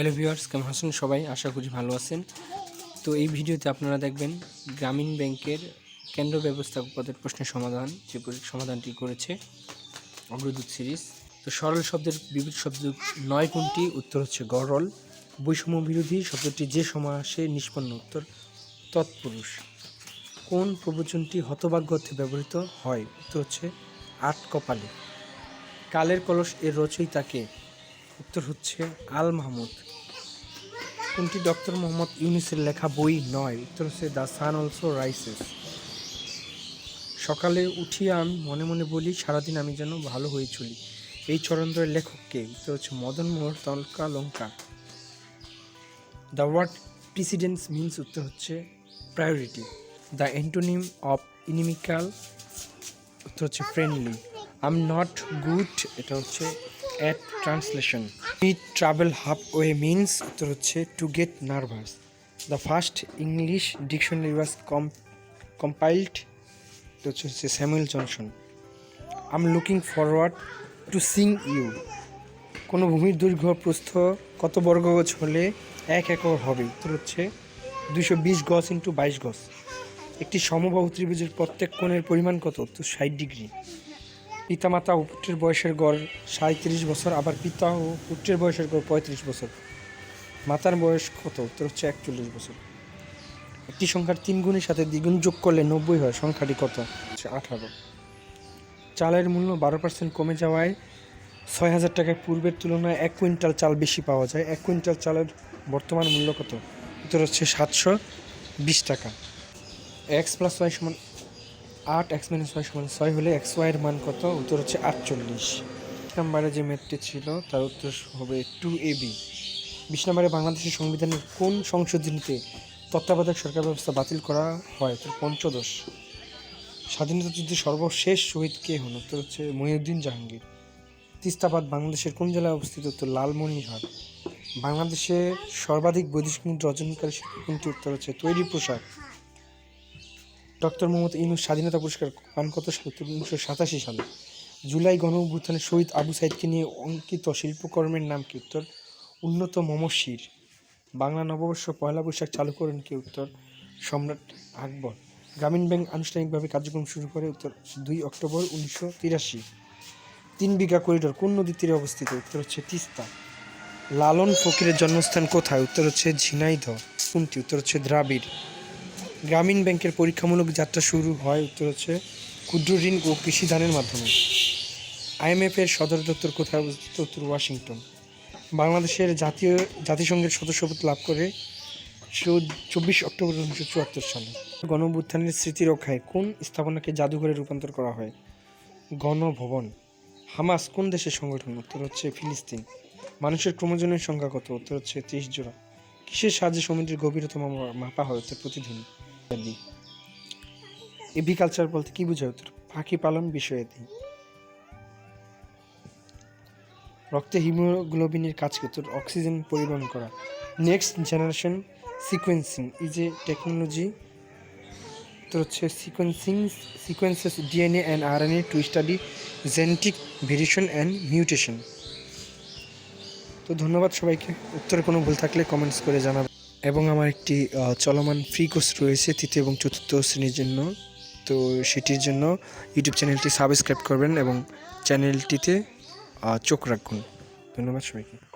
Hello viewers, কেমন আছেন সবাই? আশা করি ভালো আছেন। তো এই ভিডিওতে আপনারা দেখবেন, গ্রামীণ ব্যাংকের কেন্দ্র ব্যবস্থাপক পদের প্রশ্নের সমাধান, যে সমাধানটি করেছে অগ্রদূত সিরিজ। তো সরল শব্দের বিবিধ শব্দ নয় কোনটি? উত্তর হচ্ছে গরল। বৈষম্য বিরোধী শব্দটি যে সমাসে নিষ্পন্ন উত্তর তৎপুরুষ। কোন প্রবচনটি হতভাগ্য ব্যবহৃত হয়? উত্তর হচ্ছে আট কপালে। কালের কলস এর রচয়িতাকে উত্তর হচ্ছে আল মাহমুদ। কোনটি ডক্টর মোহাম্মদ ইউনিসের লেখা বই নয়? উত্তর হচ্ছে দ্য সান অলসো রাইসেস। সকালে উঠিয়া আমি মনে মনে বলি, সারাদিন আমি যেন ভালো হয়ে চলি। এই চরণদ্বয়ের লেখককে উত্তর হচ্ছে Madan Mohan Tarkalankar. The word precedence means উত্তর হচ্ছে priority the antonym of inimical উত্তর হচ্ছে ফ্রেন্ডলি আম নট গুড এটা হচ্ছে at translation. Me travel half way means উত্তর হচ্ছে to get nervous the first English dictionary was com compiled হচ্ছে Samuel Johnson I'm looking forward to seeing you কোনো ভূমির দৈর্ঘ্য প্রস্থ কত বর্গগজ হলে এক একর হবে? উত্তর হচ্ছে দুশো বিশ গজ ইন্টু বাইশ গজ। একটি সমবাহু ত্রিভুজের প্রত্যেক কোণের পরিমাণ কত? তো ষাট ডিগ্রি। পিতামাতা ও পুত্রের বয়সের গড় সাঁত্রিশ বছর, আবার পিতা ও পুত্রের বয়সের গড় পঁয়ত্রিশ বছর। মাতার বয়স কত? উত্তর হচ্ছে একচল্লিশ বছর। একটি সংখ্যার তিন গুণের সাথে দ্বিগুণ যোগ করলে নব্বই হয়। সংখ্যাটি কত? আঠারো। চালের মূল্য বারো পার্সেন্ট কমে যাওয়ায় ছয় হাজার টাকায় পূর্বের তুলনায় এক কুইন্টাল চাল বেশি পাওয়া যায়। এক কুইন্টাল চালের বর্তমান মূল্য কত? উত্তর হচ্ছে সাতশো বিশ টাকা। এক্স প্লাস ওয়াই সমান আট এক্স মাইনাস ওয়াই সমান ছয় হলে এক্স ওয়াইয়ের মান কত? উত্তর হচ্ছে আটচল্লিশ। নাম্বারে যে ম্যাথটি ছিল, তার উত্তর হবে টু এ বি বিশ নম্বরে বাংলাদেশের সংবিধানের কোন সংশোধনীতে তত্ত্বাবধায়ক সরকার ব্যবস্থা বাতিল করা হয়? উত্তর পঞ্চদশ। স্বাধীনতা যুদ্ধে সর্বশেষ শহীদ কে হন? উত্তর হচ্ছে মহিউদ্দিন জাহাঙ্গীর। তিস্তাবাদ বাংলাদেশের কোন জেলায় অবস্থিত? উত্তর লালমনিরহাট। বাংলাদেশে সর্বাধিক বৈদেশিক মুদ্রা অর্জনকারী কোনটি? উত্তর হচ্ছে তৈরি পোশাক। ডক্টর মোহাম্মদ ইউনুস স্বাধীনতা পুরস্কার পান কত সালে? উনিশশো সাতাশি সালে। জুলাই গণ অভ্যুত্থানে শহীদ আবু সাইদকে নিয়ে অঙ্কিত শিল্পকর্মের নাম কি উত্তর? উন্নত মমশির বাংলা নববর্ষ পয়লা বৈশাখ চালু করেন কি উত্তর? সম্রাট আকবর। গ্রামীণ ব্যাংক আনুষ্ঠানিকভাবে কার্যক্রম শুরু করে উত্তর দুই অক্টোবর উনিশশো তিরাশি। তিন বিঘা করিডোর কোন নদীর তীরে অবস্থিত? উত্তর হচ্ছে তিস্তা। লালন ফকিরের জন্মস্থান কোথায়? উত্তর হচ্ছে ঝিনাইদহ। কোনটি? উত্তর হচ্ছে দ্রাবিড়। গ্রামীণ ব্যাংকের পরীক্ষামূলক যাত্রা শুরু হয় উত্তর হচ্ছে ক্ষুদ্র ঋণ ও কৃষি দানের মাধ্যমে। আইএমএফ এর সদর দপ্তর কোথায় অবস্থিত? উত্তর ওয়াশিংটন। বাংলাদেশের জাতীয় জাতিসংঘের সদস্যপদ লাভ করে চব্বিশ অক্টোবর উনিশশো চুয়াত্তর সালে। গণঅভ্যুত্থানের স্মৃতি রক্ষায় কোন স্থাপনাকে জাদুঘরে রূপান্তর করা হয়? গণভবন। হামাস কোন দেশের সংগঠন? উত্তর হচ্ছে ফিলিস্তিন। মানুষের ক্রোমোজোমের সংখ্যা কত? উত্তর হচ্ছে ত্রিশ জোড়া। কিসের সাহায্যে সমুদ্রের গভীরতা মা- মাপা হয়? উত্তর প্রতিধ্বনি। ইত্যাদি। এভিকালচার বলতে কি বোঝায় উত্তর? পাখি পালন বিষয়াদি রক্তে হিমোগ্লোবিনের কাজ কি উত্তর অক্সিজেন পরিবহন করা। Next generation sequencing. Is a technology উত্তর হচ্ছে sequencing, sequences DNA and RNA to study genetic variation and mutation. তো ধন্যবাদ সবাইকে। উত্তরে কোনো ভুল থাকলে কমেন্টস করে জানাবেন এবং আমার একটি চলমান ফ্রি কোর্স রয়েছে তৃতীয় এবং চতুর্থ শ্রেণির জন্য। তো সেটির জন্য ইউটিউব চ্যানেলটি সাবস্ক্রাইব করবেন এবং চ্যানেলটিতে চোখ রাখুন। ধন্যবাদ সবাইকে।